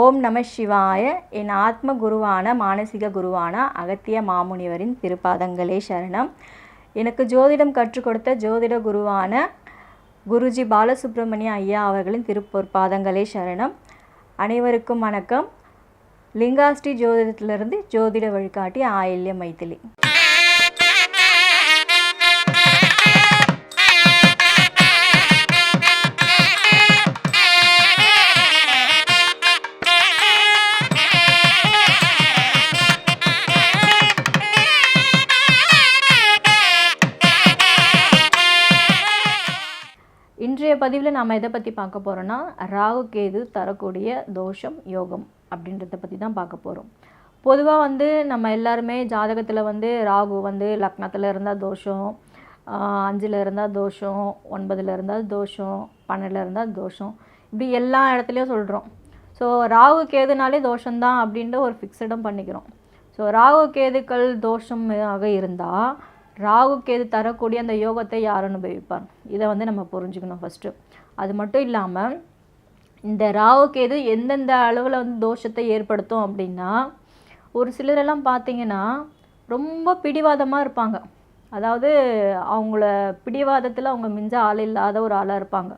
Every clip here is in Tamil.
ஓம் நம சிவாய. என் ஆத்ம குருவான மானசிக குருவான அகத்திய மாமுனிவரின் திருப்பாதங்களே சரணம். எனக்கு ஜோதிடம் கற்றுக் கொடுத்த ஜோதிட குருவான குருஜி பாலசுப்ரமணிய ஐயா அவர்களின் திருப்பொற்பாதங்களே சரணம். அனைவருக்கும் வணக்கம். லிங்காஸ்ரீ ஜோதிடத்திலிருந்து ஜோதிட வழிகாட்டி ஆயில்ய மைத்திலி. இன்றைய பதிவில் நாம் எதை பற்றி பார்க்க போகிறோன்னா ராகு கேது தரக்கூடிய தோஷம் யோகம் அப்படின்றத பற்றி தான் பார்க்க போகிறோம் பொதுவாக வந்து நம்ம எல்லாருமே ஜாதகத்தில் வந்து ராகு வந்து லக்னத்தில் இருந்தால் தோஷம் அஞ்சில் இருந்தால் தோஷம் ஒன்பதில் இருந்தால் தோஷம் பன்னெண்டில் இருந்தால் தோஷம் இப்படி எல்லா இடத்துலையும் சொல்கிறோம் ஸோ ராகு கேதுனாலே தோஷம்தான் அப்படின்ட்டு ஒரு ஃபிக்ஸடும் பண்ணிக்கிறோம். ஸோ ராகு கேதுக்கள் தோஷமாக இருந்தால் ராகு கேது தரக்கூடிய அந்த யோகத்தை யார் அனுபவிப்பார்? இதை வந்து நம்ம புரிஞ்சுக்கணும் ஃபஸ்ட்டு அது மட்டும் இல்லாமல் இந்த ராகு கேது எந்தெந்த அளவில் வந்து தோஷத்தை ஏற்படுத்தும் அப்படின்னா ஒரு சிலரெல்லாம் பார்த்தீங்கன்னா ரொம்ப பிடிவாதமாக இருப்பாங்க. அதாவது அவங்கள பிடிவாதத்தில் அவங்க மிஞ்ச ஆள் இல்லாத ஒரு ஆளாக இருப்பாங்க.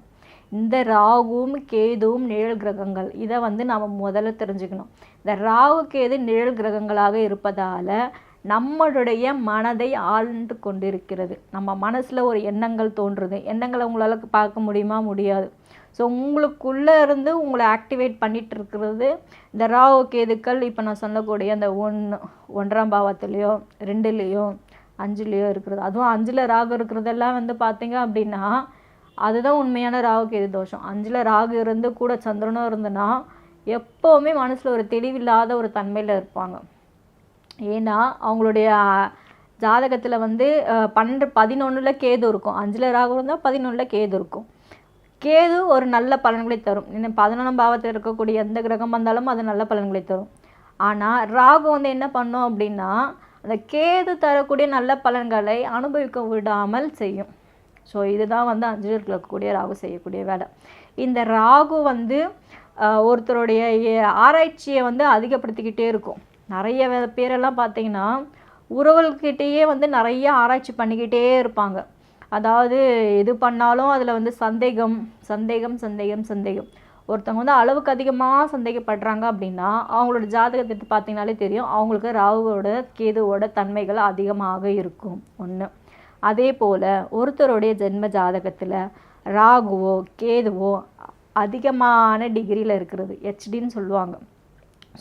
இந்த ராகுவும் கேதுவும் நிழல் கிரகங்கள். இதை வந்து நாம் முதல்ல தெரிஞ்சுக்கணும். இந்த ராகு கேது நிழல் கிரகங்களாக இருப்பதால் நம்மளுடைய மனதை ஆழ்ந்து கொண்டிருக்கிறது. நம்ம மனசில் ஒரு எண்ணங்கள் தோன்றுது. எண்ணங்களை உங்களால் பார்க்க முடியுமா? முடியாது. ஸோ உங்களுக்குள்ளே இருந்து உங்களை ஆக்டிவேட் பண்ணிகிட்டு இருக்கிறது இந்த ராகு கேதுக்கள். இப்போ நான் சொல்லக்கூடிய அந்த ஒன்று ஒன்றாம் பாவத்துலேயோ ரெண்டுலேயோ அஞ்சுலேயோ இருக்கிறது. அதுவும் அஞ்சில் ராகு இருக்கிறதெல்லாம் வந்து பார்த்தீங்க அப்படின்னா அதுதான் உண்மையான ராகு கேது தோஷம். அஞ்சில் ராகு இருந்து கூட சந்திரனும் இருந்துன்னா எப்போவுமே மனசில் ஒரு தெளிவில்லாத ஒரு தன்மையில் இருப்பாங்க. ஏன்னா அவங்களுடைய ஜாதகத்தில் வந்து பன்னெண்டு பதினொன்றில் கேது இருக்கும். அஞ்சில் ராகு இருந்தால் பதினொன்றில் கேது இருக்கும். கேது ஒரு நல்ல பலன்களை தரும். இன்னும் பதினொன்றாம் பாவத்தில் இருக்கக்கூடிய எந்த கிரகம் வந்தாலும் அது நல்ல பலன்களை தரும். ஆனால் ராகு வந்து என்ன பண்ணும் அப்படின்னா அந்த கேது தரக்கூடிய நல்ல பலன்களை அனுபவிக்க விடாமல் செய்யும். ஸோ இதுதான் வந்து அஞ்சில் இருக்கக்கூடிய ராகு செய்யக்கூடிய வேலை. இந்த ராகு வந்து ஒருத்தருடைய ஆராய்ச்சியை வந்து அதிகப்படுத்திக்கிட்டே இருக்கும். நிறைய பேரெல்லாம் பார்த்தீங்கன்னா உறவுகிட்டேயே வந்து நிறைய ஆராய்ச்சி பண்ணிக்கிட்டே இருப்பாங்க. அதாவது எது பண்ணாலும் அதில் வந்து சந்தேகம் சந்தேகம் சந்தேகம் சந்தேகம். ஒருத்தவங்க வந்து அளவுக்கு அதிகமாக சந்தேகப்படுறாங்க அப்படின்னா அவங்களோட ஜாதகத்தை பார்த்தீங்கனாலே தெரியும். அவங்களுக்கு ராகுவோட கேதுவோட தன்மைகள் அதிகமாக இருக்கும். ஒன்று அதே போல் ஒருத்தருடைய ஜென்ம ஜாதகத்தில் ராகுவோ கேதுவோ அதிகமான டிகிரியில் இருக்கிறது. ஹெச்டின்னு சொல்லுவாங்க.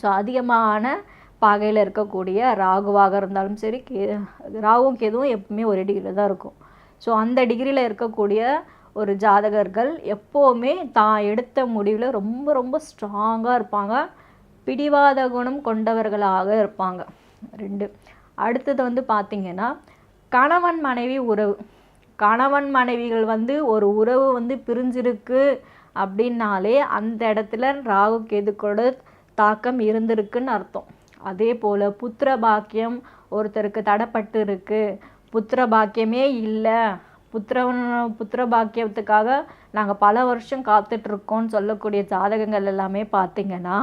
ஸோ அதிகமான பாகையில் இருக்கக்கூடிய ராகுவாக இருந்தாலும் சரி கே ராகுவும் கேதுவும் எப்பவுமே ஒரே டிகிரியில் தான் இருக்கும். ஸோ அந்த டிகிரியில் இருக்கக்கூடிய ஒரு ஜாதகர்கள் எப்போவுமே தான் எடுத்த முடிவில் ரொம்ப ரொம்ப ஸ்ட்ராங்காக இருப்பாங்க. பிடிவாத குணம் கொண்டவர்களாக இருப்பாங்க. ரெண்டு. அடுத்தது வந்து பார்த்திங்கன்னா கணவன் மனைவி உறவு. கணவன் மனைவிகள் வந்து ஒரு உறவு வந்து பிரிஞ்சிருக்கு அப்படின்னாலே அந்த இடத்துல ராகு கேதுக்கோட தாக்கம் இருந்திருக்குன்னு அர்த்தம். அதே போல் புத்திர பாக்கியம் ஒருத்தருக்கு தடைப்பட்டு இருக்கு புத்திர பாக்கியமே இல்லை. புத்திரவன் புத்திர பாக்கியத்துக்காக நாங்கள் பல வருஷம் காத்துட்ருக்கோம்னு சொல்லக்கூடிய ஜாதகங்கள் எல்லாமே பார்த்திங்கன்னா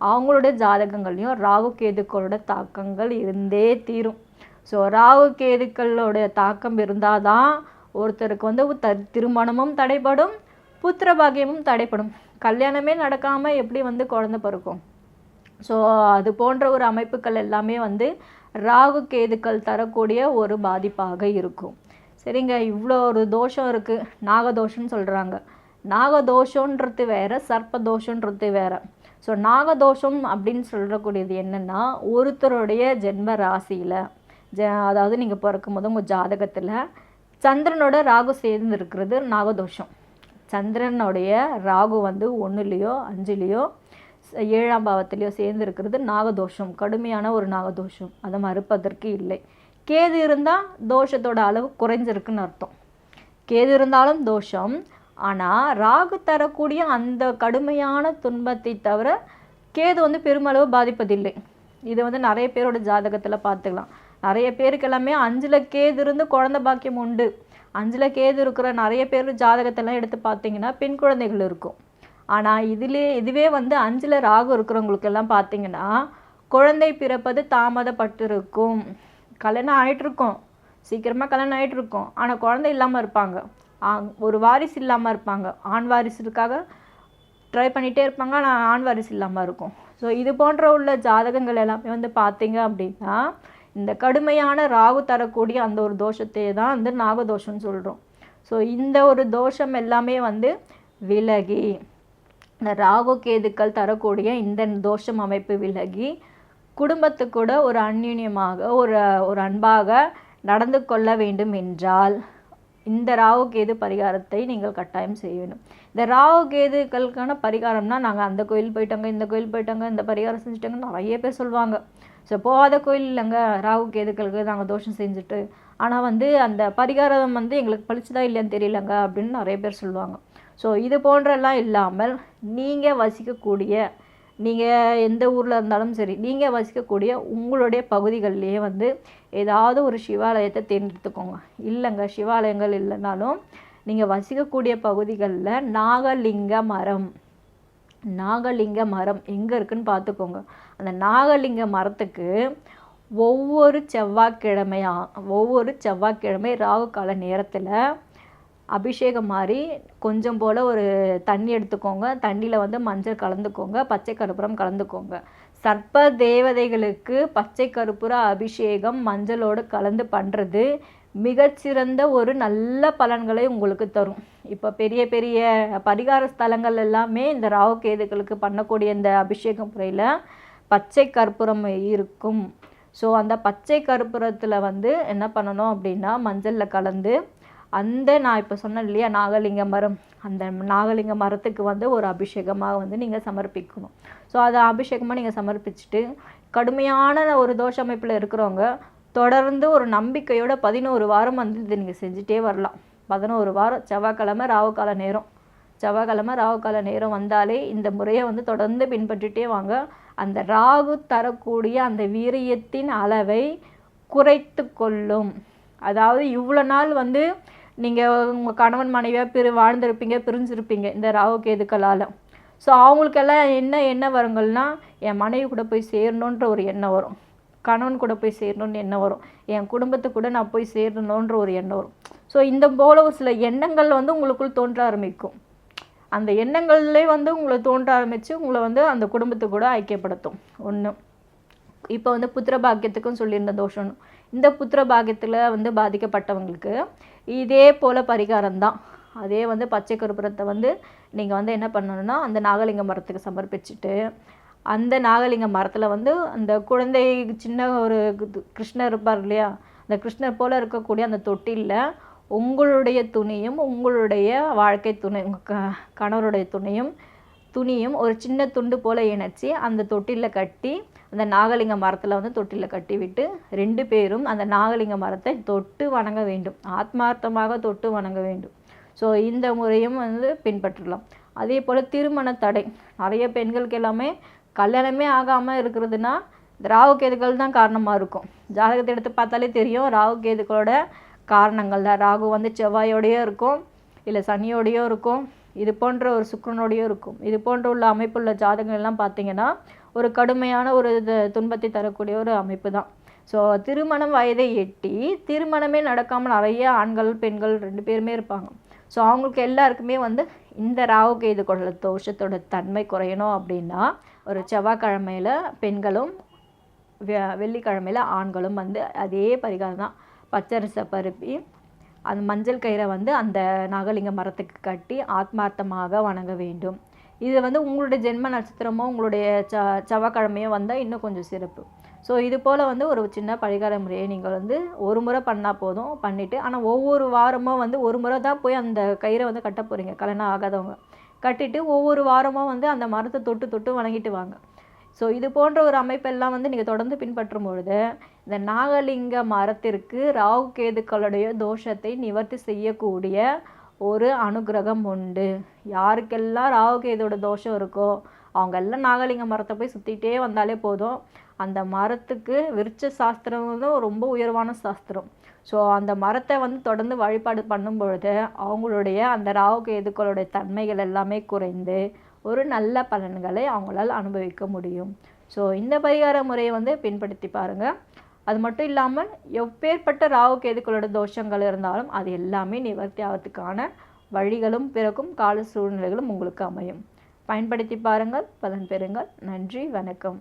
அவங்களுடைய ஜாதகங்கள்லையும் ராகு கேதுக்களோட தாக்கங்கள் இருந்தே தீரும். ஸோ ராகு கேதுக்களோட தாக்கம் இருந்தால் தான் ஒருத்தருக்கு வந்து த திருமணமும் தடைப்படும் புத்திர பாக்கியமும் தடைப்படும் கல்யாணமே நடக்காமல் எப்படி வந்து குழந்த பிறக்கும்? ஸோ அது போன்ற ஒரு அமைப்புகள் எல்லாமே வந்து ராகு கேதுக்கள் தரக்கூடிய ஒரு பாதிப்பாக இருக்கும். சரிங்க இவ்வளோ ஒரு தோஷம் இருக்குது நாகதோஷம்னு சொல்கிறாங்க நாகதோஷன்றது வேறு சர்ப்பதோஷன்றது வேறு. ஸோ நாகதோஷம் அப்படின்னு சொல்லக்கூடியது என்னென்னா ஒருத்தருடைய ஜென்ம ராசியில் ஜ அதாவது நீங்கள் பிறக்கும் போது உங்கள் ஜாதகத்தில் சந்திரனோட ராகு சேர்ந்து இருக்கிறது நாகதோஷம். சந்திரனுடைய ராகு வந்து ஒன்றுலேயோ அஞ்சுலேயோ ஏழாம் பாவத்திலேயோ சேர்ந்து இருக்கிறது நாகதோஷம் கடுமையான ஒரு நாகதோஷம். அதை மறுப்பதற்கு இல்லை. கேது இருந்தால் தோஷத்தோட அளவு குறைஞ்சிருக்குன்னு அர்த்தம். கேது இருந்தாலும் தோஷம். ஆனால் ராகு தரக்கூடிய அந்த கடுமையான துன்பத்தை தவிர கேது வந்து பெருமளவு பாதிப்பதில்லை. இது வந்து நிறைய பேரோட ஜாதகத்தில் பார்த்துக்கலாம். நிறைய பேருக்கு எல்லாமே அஞ்சில் கேது இருந்து குழந்தை பாக்கியம் உண்டு. அஞ்சில் கேது இருக்கிற நிறைய பேர் ஜாதகத்தெல்லாம் எடுத்து பார்த்தீங்கன்னா பெண் குழந்தைகள் இருக்கும். ஆனால் இதிலே இதுவே வந்து அஞ்சில் ராகு இருக்கிறவங்களுக்கெல்லாம் பார்த்தீங்கன்னா குழந்தை பிறப்பது தாமதப்பட்டிருக்கும். கல்யாணம் ஆயிட்டிருக்கும். சீக்கிரமாக கல்யாணம் ஆயிட்டிருக்கும். ஆனால் குழந்தை இல்லாமல் இருப்பாங்க. ஆ- ஒரு வாரிசு இல்லாமல் இருப்பாங்க. ஆண் வாரிசுக்காக ட்ரை பண்ணிகிட்டே இருப்பாங்க. ஆனால் ஆண் வாரிசு இல்லாமல் இருக்கும். ஸோ இது போன்ற உள்ள ஜாதகங்கள் எல்லாமே வந்து பார்த்தீங்க அப்படின்னா இந்த கடுமையான ராகு தரக்கூடிய அந்த ஒரு தோஷத்தையே தான் வந்து நாகதோஷம்னு சொல்கிறோம் ஸோ இந்த ஒரு தோஷம் எல்லாமே வந்து விலகி இந்த ராகு கேதுக்கள் தரக்கூடிய இந்த தோஷம் அமைப்பு விலகி குடும்பத்துக்கு கூட ஒரு அந்யுன்யமாக ஒரு ஒரு அன்பாக நடந்து கொள்ள வேண்டும் என்றால் இந்த ராகு கேது பரிகாரத்தை நீங்கள் கட்டாயம் செய்ய வேண்டும் இந்த ராகு கேதுக்களுக்கான பரிகாரம்னா நாங்கள் அந்த கோயில் போயிட்டாங்க இந்த கோயில் போயிட்டாங்க இந்த பரிகாரம் செஞ்சுட்டாங்க நிறைய பேர் சொல்லுவாங்க. ஸோ போகாத கோயில் இல்லைங்க ராகு கேதுக்களுக்கு நாங்கள் தோஷம் செஞ்சுட்டு. ஆனால் வந்து அந்த பரிகாரம் வந்து எங்களுக்கு பழிச்சுதா இல்லைன்னு தெரியலங்க அப்படின்னு நிறைய பேர் சொல்லுவாங்க. ஸோ இது போன்றெல்லாம் இல்லாமல் நீங்கள் வசிக்கக்கூடிய நீங்கள் எந்த ஊரில் இருந்தாலும் சரி நீங்கள் வசிக்கக்கூடிய உங்களுடைய பகுதிகள்லேயே வந்து ஏதாவது ஒரு சிவாலயத்தை தேர்ந்தெடுத்துக்கோங்க. இல்லைங்க சிவாலயங்கள் இல்லைனாலும் நீங்கள் வசிக்கக்கூடிய பகுதிகளில் நாகலிங்க மரம் நாகலிங்க மரம் எங்கே இருக்குன்னு பார்த்துக்கோங்க. அந்த நாகலிங்க மரத்துக்கு ஒவ்வொரு செவ்வாய்க்கிழமையாக ஒவ்வொரு செவ்வாய்க்கிழமை ராகு கால நேரத்தில் அபிஷேகம் மாதிரி கொஞ்சம் போல் ஒரு தண்ணி எடுத்துக்கோங்க. தண்ணியில் வந்து மஞ்சள் கலந்துக்கோங்க. பச்சை கற்பூரம் கலந்துக்கோங்க. சர்ப்ப தேவதைகளுக்கு பச்சை கற்பூர அபிஷேகம் மஞ்சளோடு கலந்து பண்ணுறது மிகச்சிறந்த ஒரு நல்ல பலன்களை உங்களுக்கு தரும். இப்போ பெரிய பெரிய பரிகார ஸ்தலங்கள் எல்லாமே இந்த ராகு கேதுகளுக்கு பண்ணக்கூடிய இந்த அபிஷேக முறையில் பச்சை கற்பூரம் இருக்கும். ஸோ அந்த பச்சை கற்பூரத்தில் வந்து என்ன பண்ணணும் அப்படின்னா மஞ்சளில் கலந்து அந்த நான் இப்போ சொன்னேன் இல்லையா நாகலிங்க மரம். அந்த நாகலிங்க மரத்துக்கு வந்து ஒரு அபிஷேகமாக வந்து நீங்கள் சமர்ப்பிக்கணும். ஸோ அதை அபிஷேகமாக நீங்கள் சமர்ப்பிச்சுட்டு கடுமையான ஒரு தோஷ அமைப்பில் இருக்கிறவங்க தொடர்ந்து ஒரு நம்பிக்கையோட பதினோரு வாரம் வந்து இதை நீங்கள் செஞ்சுட்டே வரலாம். பதினோரு வாரம் செவ்வாய்க்கிழமை ராவுக்கால நேரம். செவ்வாய்க்கிழமை ராகுகால நேரம் வந்தாலே இந்த முறையை வந்து தொடர்ந்து பின்பற்றிட்டே வாங்க. அந்த ராகு தரக்கூடிய அந்த வீரியத்தின் அளவை குறைத்து கொள்ளும். அதாவது இவ்வளோ நாள் வந்து நீங்கள் உங்கள் கணவன் மனைவியாக பிரி வாழ்ந்திருப்பீங்க பிரிஞ்சிருப்பீங்க இந்த ராகு கேதுக்களால். ஸோ அவங்களுக்கெல்லாம் என்ன என்ன வருங்கள்னா என் மனைவி கூட போய் சேரணுன்ற ஒரு எண்ணம் வரும். கணவன் கூட போய் சேரணும்னு எண்ணம் வரும். என் குடும்பத்தை கூட நான் போய் சேரணுன்ற ஒரு எண்ணம் வரும். ஸோ இந்த போல ஒரு சில எண்ணங்கள் வந்து உங்களுக்குள் தோன்ற ஆரம்பிக்கும். அந்த எண்ணங்கள்லே வந்து உங்களை தோன்ற ஆரம்பித்து உங்களை வந்து அந்த குடும்பத்தை கூட ஐக்கியப்படுத்தும். ஒன்று இப்போ வந்து புத்திர பாக்கியத்துக்கும் சொல்லியிருந்த தோஷம். இந்த புத்திர பாக்கியத்தில் வந்து பாதிக்கப்பட்டவங்களுக்கு இதே போல் பரிகாரம் தான் அதே வந்து பச்சை கருப்புரத்தை வந்து நீங்கள் வந்து என்ன பண்ணணும்னா அந்த நாகலிங்க மரத்துக்கு சமர்ப்பிச்சுட்டு அந்த நாகலிங்க மரத்தில் வந்து அந்த குழந்தை சின்ன ஒரு கிருஷ்ணர் இருப்பார் இல்லையா? அந்த கிருஷ்ணர் போல் இருக்கக்கூடிய அந்த தொட்டிலில் உங்களுடைய துணியும் உங்களுடைய வாழ்க்கை துணை உங்கள் க கணவருடைய துணையும் துணியும் ஒரு சின்ன துண்டு போல் இணைச்சி அந்த தொட்டிலில் கட்டி அந்த நாகலிங்க மரத்தில் வந்து தொட்டிலில் கட்டி விட்டு ரெண்டு பேரும் அந்த நாகலிங்க மரத்தை தொட்டு வணங்க வேண்டும். ஆத்மார்த்தமாக தொட்டு வணங்க வேண்டும். ஸோ இந்த முறையும் வந்து பின்பற்றலாம். அதே போல் திருமண தடை. நிறைய பெண்களுக்கு எல்லாமே கல்யாணமே ஆகாமல் இருக்கிறதுனா இந்த ராகு கேதுகள் தான் காரணமாக இருக்கும். ஜாதகத்தை எடுத்து பார்த்தாலே தெரியும் ராகு கேதுகளோட காரணங்கள் தான் ராகு வந்து செவ்வாயோடையோ இருக்கும் இல்லை சனியோடையோ இருக்கும். இது போன்ற ஒரு சுக்கரனோடையும் இருக்கும். இது போன்ற உள்ள அமைப்புள்ள ஜாதகங்கள் எல்லாம் பார்த்தீங்கன்னா ஒரு கடுமையான ஒரு இது துன்பத்தை தரக்கூடிய ஒரு அமைப்பு தான் ஸோ திருமணம் வயதை எட்டி திருமணமே நடக்காமல் நிறைய ஆண்கள் பெண்கள் ரெண்டு பேருமே இருப்பாங்க. ஸோ அவங்களுக்கு எல்லாருக்குமே வந்து இந்த ராகு கேது கொள்ள தோஷத்தோட தன்மை குறையணும் அப்படின்னா ஒரு செவ்வாய்க்கிழமையில் பெண்களும் வெ- வெள்ளிக்கிழமையில் ஆண்களும் வந்து அதே பரிகாரம் தான். பச்சரிசை பருப்பி அந்த மஞ்சள் கயிறை வந்து அந்த நாகலிங்க மரத்துக்கு கட்டி ஆத்மார்த்தமாக வணங்க வேண்டும். இது வந்து உங்களுடைய ஜென்ம நட்சத்திரமோ உங்களுடைய ச செவ்வாய்க்கிழமையோ வந்தால் இன்னும் கொஞ்சம் சிறப்பு. ஸோ இது போல் வந்து ஒரு சின்ன பரிகார முறையை நீங்கள் வந்து ஒரு முறை பண்ணால் போதும் பண்ணிவிட்டு ஆனால் ஒவ்வொரு வாரமும் வந்து ஒரு முறை தான் போய் அந்த கயிறை வந்து கட்ட போகிறீங்க கல்யாணம் ஆகாதவங்க. கட்டிட்டு ஒவ்வொரு வாரமும் வந்து அந்த மரத்தை தொட்டு தொட்டு வணங்கிட்டு வாங்க. ஸோ இது போன்ற ஒரு அமைப்பெல்லாம் வந்து நீங்கள் தொடர்ந்து பின்பற்றும் பொழுது இந்த நாகலிங்க மரத்திற்கு ராகு கேதுக்களுடைய தோஷத்தை நிவர்த்தி செய்யக்கூடிய ஒரு அனுக்கிரகம் உண்டு. யாருக்கெல்லாம் ராகு கேதோட தோஷம் இருக்கோ அவங்க எல்லாம் நாகலிங்க மரத்தை போய் சுற்றிட்டே வந்தாலே போதும். அந்த மரத்துக்கு விருட்ச சாஸ்திரம் வந்து ரொம்ப உயர்வான சாஸ்திரம். ஸோ அந்த மரத்தை வந்து தொடர்ந்து வழிபாடு பண்ணும் பொழுது அவங்களுடைய அந்த ராகு கேதுக்களுடைய தன்மைகள் எல்லாமே குறைந்து ஒரு நல்ல பலன்களை அவங்களால் அனுபவிக்க முடியும். ஸோ இந்த பரிகார முறையை வந்து பின்படுத்தி பாருங்கள் அது மட்டும் இல்லாமல் எப்பேற்பட்ட ராகு கேதுக்களோட தோஷங்கள் இருந்தாலும் அது எல்லாமே நிவர்த்தி ஆகிறதுக்கான வழிகளும் பிறக்கும் கால சூழ்நிலைகளும் உங்களுக்கு அமையும். பயன்படுத்தி பாருங்கள் பலன் பெறுங்கள். நன்றி வணக்கம்.